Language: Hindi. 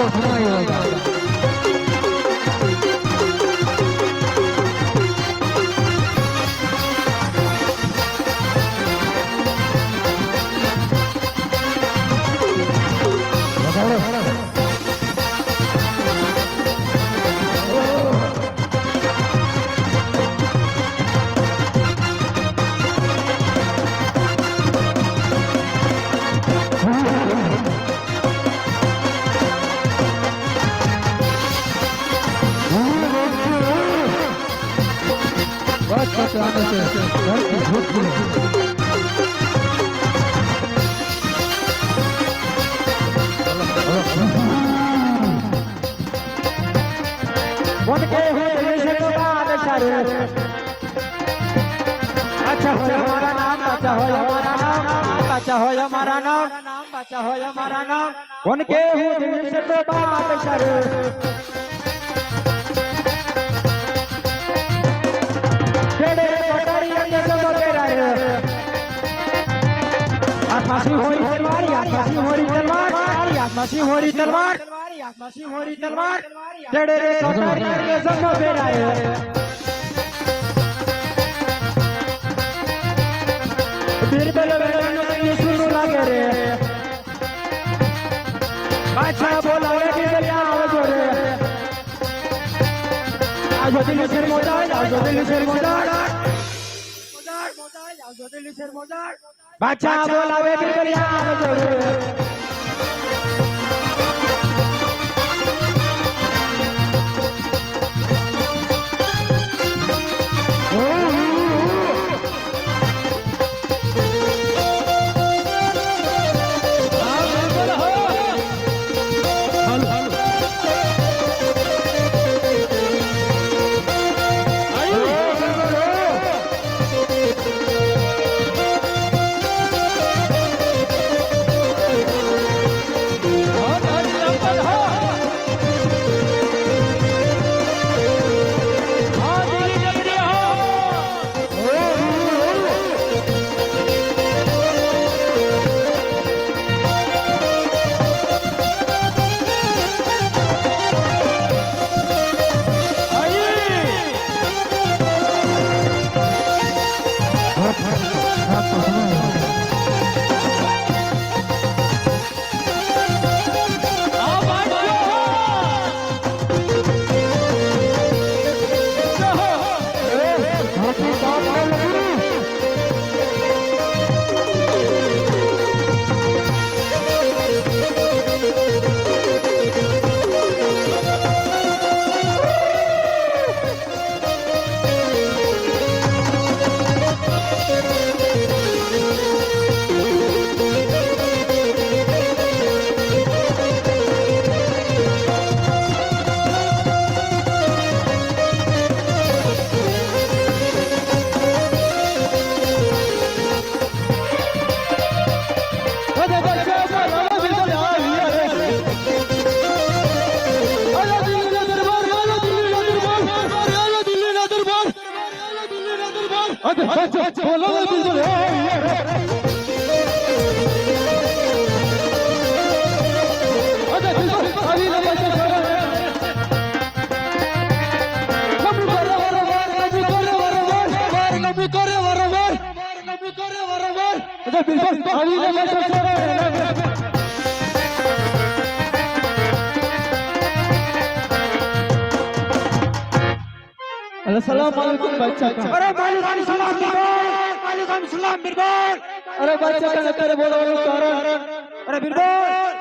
का नाम तो सुना ही की खुले उनके तो अच्छा हो हमारा नाम अच्छा हो हमारा नाम अच्छा हो हमारा नाम अच्छा हो हमारा नाम उनके तो बाद सर आत्मासी होरी तलवार आत्मासी होरी तलवार आत्मासी होरी तलवार आत्मासी होरी तलवार तेरे रे पटारी के सब तेरा है बीरबल बेलन सुनो लागे रे अच्छा बोला रे बीरबल आओ जोरे आज दिल से मोदार आज दिल से मोदार मोदार मोदार आज दिल से मोदार बादशाह बोलावे बीरबल করে বরাবর করে বরাবর का अरे मालिक सलाम बिरबल मालिक सलाम बिरबल अरे बच्चा का तेरे बोलो बोलो कारण अरे बिरबल